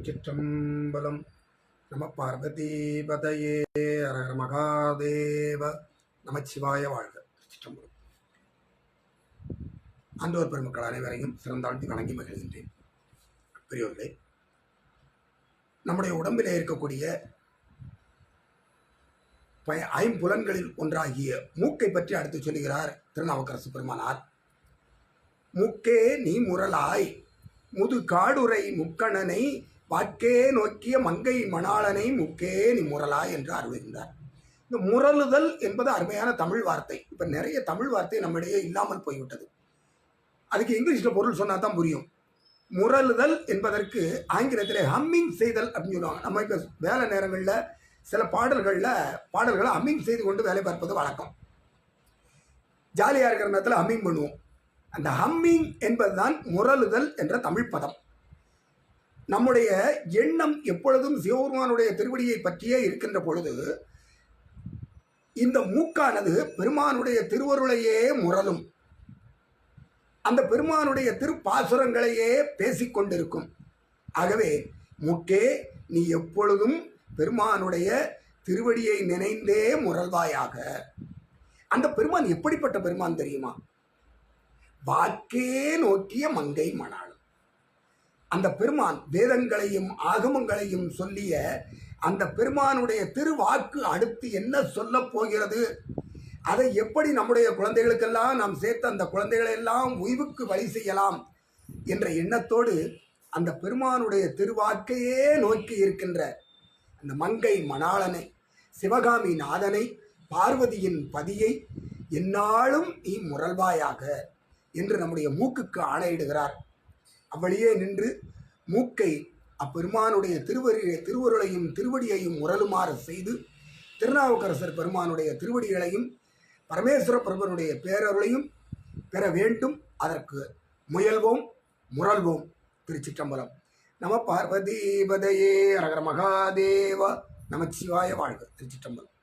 திருச்சிற்றம்பலம். நம பார்வதிபதையே. அரகர மகாதேவ நமச்சிவாய வாழ்க. திருச்சிற்றம்பலம். ஆண்டோர் பெருமக்கள் அனைவரையும் சிறந்தாழ்த்தி வணங்கி மகிழ்கின்றேன். பெரியோர்களே நம்முடைய உடம்பிலே இருக்கக்கூடிய பய ஐம்புலன்களில் ஒன்றாகிய மூக்கை பற்றி அடுத்து சொல்லுகிறார் திருநாவுக்கரசு பெருமானார். மூக்கே நீ முரலாய் முது காடுரை முக்கணனை வாக்கே நோக்கிய மங்கை மணாளனை முக்கே நீ முரலா என்று அருளுகின்றார் இந்த முரலுதல் என்பது அருமையான தமிழ் வார்த்தை. இப்போ நிறைய தமிழ் வார்த்தை நம்மிடையே இல்லாமல் போய்விட்டது. அதுக்கு இங்கிலீஷில் பொருள் சொன்னால் தான் புரியும். முரலுதல் என்பதற்கு ஆங்கிலத்தில் ஹம்மிங் செய்தல் அப்படின்னு சொல்லுவாங்க. நம்ம இப்போ வேலை நேரங்களில் சில பாடல்களில் பாடல்களை ஹம்மிங் செய்து கொண்டு வேலை பார்ப்பது வழக்கம். ஜாலியாக இருக்கிற நேரத்தில் ஹம்மிங் பண்ணுவோம். அந்த ஹம்மிங் என்பதுதான் முரலுதல் என்ற தமிழ் பதம். நம்முடைய எண்ணம் எப்பொழுதும் சிவபெருமானுடைய திருவடியை பற்றியே இருக்கின்ற பொழுது இந்த மூக்கானது பெருமானுடைய திருவருளையே முரலும் அந்த பெருமானுடைய திருப்பாசுரங்களையே பேசிக்கொண்டிருக்கும் ஆகவே மூக்கே நீ எப்பொழுதும் பெருமானுடைய திருவடியை நினைந்தே முரல்வாயாக அந்த பெருமான் எப்படிப்பட்ட பெருமான் தெரியுமா? வாக்கே நோக்கிய மங்கை மணாளம். அந்த பெருமான் வேதங்களையும் ஆகமங்களையும் சொல்லிய அந்த பெருமானுடைய திருவாக்கு அடுத்து என்ன சொல்லப் போகிறது? அதை எப்படி நம்முடைய குழந்தைகளுக்கெல்லாம் நாம் சேர்த்து அந்த குழந்தைகளை எல்லாம் உய்வுக்கு வழி செய்யலாம் என்ற எண்ணத்தோடு அந்த பெருமானுடைய திருவாக்கையே நோக்கி இருக்கின்ற அந்த மங்கை மணாளனை சிவகாமி நாதனை பார்வதியின் பதியை எந்நாளும் நீ முரல்வாயாக என்று நம்முடைய மூக்குக்கு ஆணையிடுகிறார். அவ்வழியே நின்று மூக்கை அப்பெருமானுடைய திருவரி திருவருளையும் திருவடியையும் உரலுமாறு செய்து திருநாவுக்கரசர் பெருமானுடைய திருவடிகளையும் பரமேஸ்வர பிரபனுடைய பேரருளையும் பெற வேண்டும். அதற்கு முயல்வோம் முரல்வோம் திருச்சிற்றம்பலம். நம பார்வதீபதையே அரகர மகாதேவ நமச்சிவாய வாழ்க திருச்சிற்றம்பலம்.